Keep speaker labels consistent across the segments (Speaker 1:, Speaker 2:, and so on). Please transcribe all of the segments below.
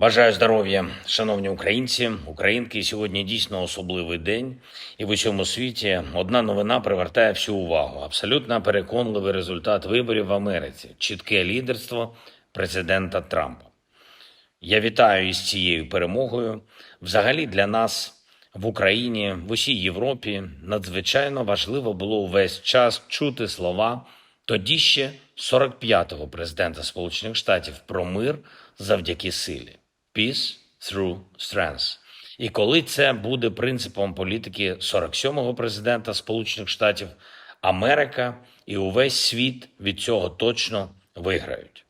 Speaker 1: Бажаю здоров'я, шановні українці, українки. Сьогодні дійсно особливий день, і в усьому світі одна новина привертає всю увагу. Абсолютно переконливий результат виборів в Америці, чітке лідерство президента Трампа. Я вітаю із цією перемогою. Взагалі для нас в Україні, в усій Європі надзвичайно важливо було увесь час чути слова тоді ще 45-го президента Сполучених Штатів про мир завдяки силі. Peace through strength. І коли це буде принципом політики 47-го президента Сполучених Штатів, Америка і увесь світ від цього точно виграють.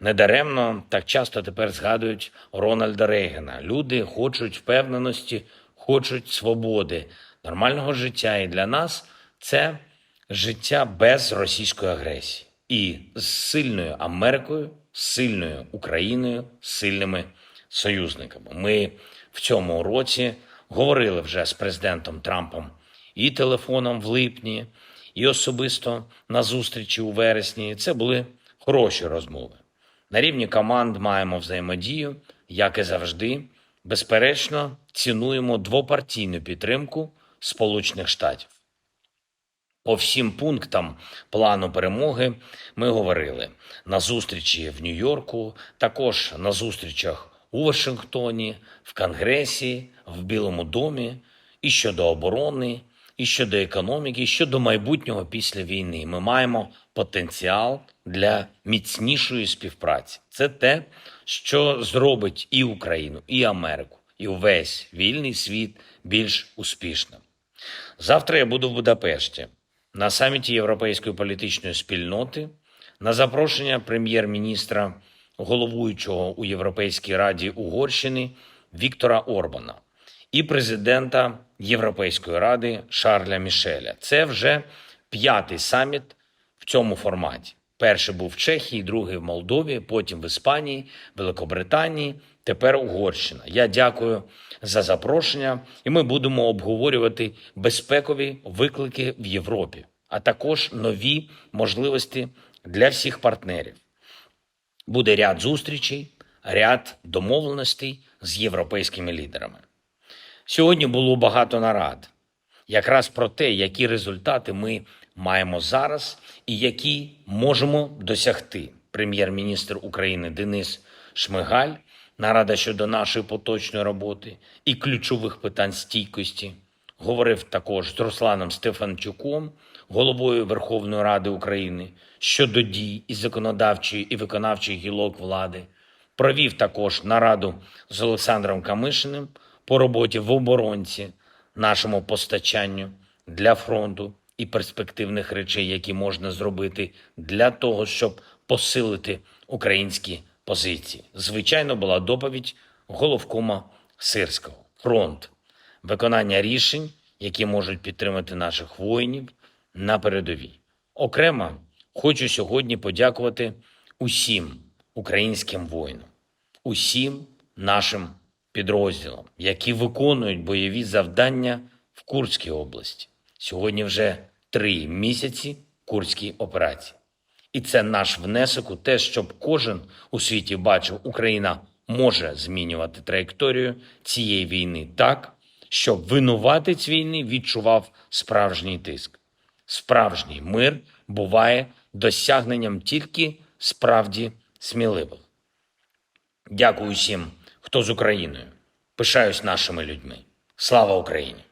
Speaker 1: Недаремно так часто тепер згадують Рональда Рейгана. Люди хочуть впевненості, хочуть свободи, нормального життя. І для нас це життя без російської агресії і з сильною Америкою, сильною Україною, сильними союзниками. Ми в цьому році говорили вже з президентом Трампом і телефоном в липні, і особисто на зустрічі у вересні. Це були хороші розмови. На рівні команд маємо взаємодію, як і завжди. Безперечно, цінуємо двопартійну підтримку Сполучених Штатів. По всім пунктам плану перемоги ми говорили на зустрічі в Нью-Йорку, також на зустрічах у Вашингтоні, в Конгресі, в Білому домі, і щодо оборони, і щодо економіки, і щодо майбутнього після війни. Ми маємо потенціал для міцнішої співпраці. Це те, що зробить і Україну, і Америку, і увесь вільний світ більш успішним. Завтра я буду в Будапешті на саміті Європейської політичної спільноти на запрошення прем'єр-міністра головуючого у Європейській раді Угорщини Віктора Орбана і президента Європейської ради Шарля Мішеля. Це вже п'ятий саміт в цьому форматі. Перший був в Чехії, другий в Молдові, потім в Іспанії, Великобританії, тепер Угорщина. Я дякую за запрошення, і ми будемо обговорювати безпекові виклики в Європі, а також нові можливості для всіх партнерів. Буде ряд зустрічей, ряд домовленостей з європейськими лідерами. Сьогодні було багато нарад, якраз про те, які результати ми маємо зараз і які можемо досягти. Прем'єр-міністр України Денис Шмигаль, нарада щодо нашої поточної роботи і ключових питань стійкості, говорив також з Русланом Стефанчуком, головою Верховної Ради України, щодо дій і законодавчої і виконавчої гілок влади. Провів також нараду з Олександром Камишиним по роботі в оборонці, нашому постачанню для фронту і перспективних речей, які можна зробити для того, щоб посилити українські позиції. Звичайно, була доповідь головкома Сирського. Фронт, виконання рішень, які можуть підтримати наших воїнів на передовій. Окремо хочу сьогодні подякувати усім українським воїнам, усім нашим підрозділам, які виконують бойові завдання в Курській області. Сьогодні вже три місяці курській операції. І це наш внесок у те, щоб кожен у світі бачив, Україна може змінювати траєкторію цієї війни так, щоб винуватець війни відчував справжній тиск. Справжній мир буває досягненням тільки справді сміливих. Дякую всім, хто з Україною. Пишаюсь нашими людьми. Слава Україні!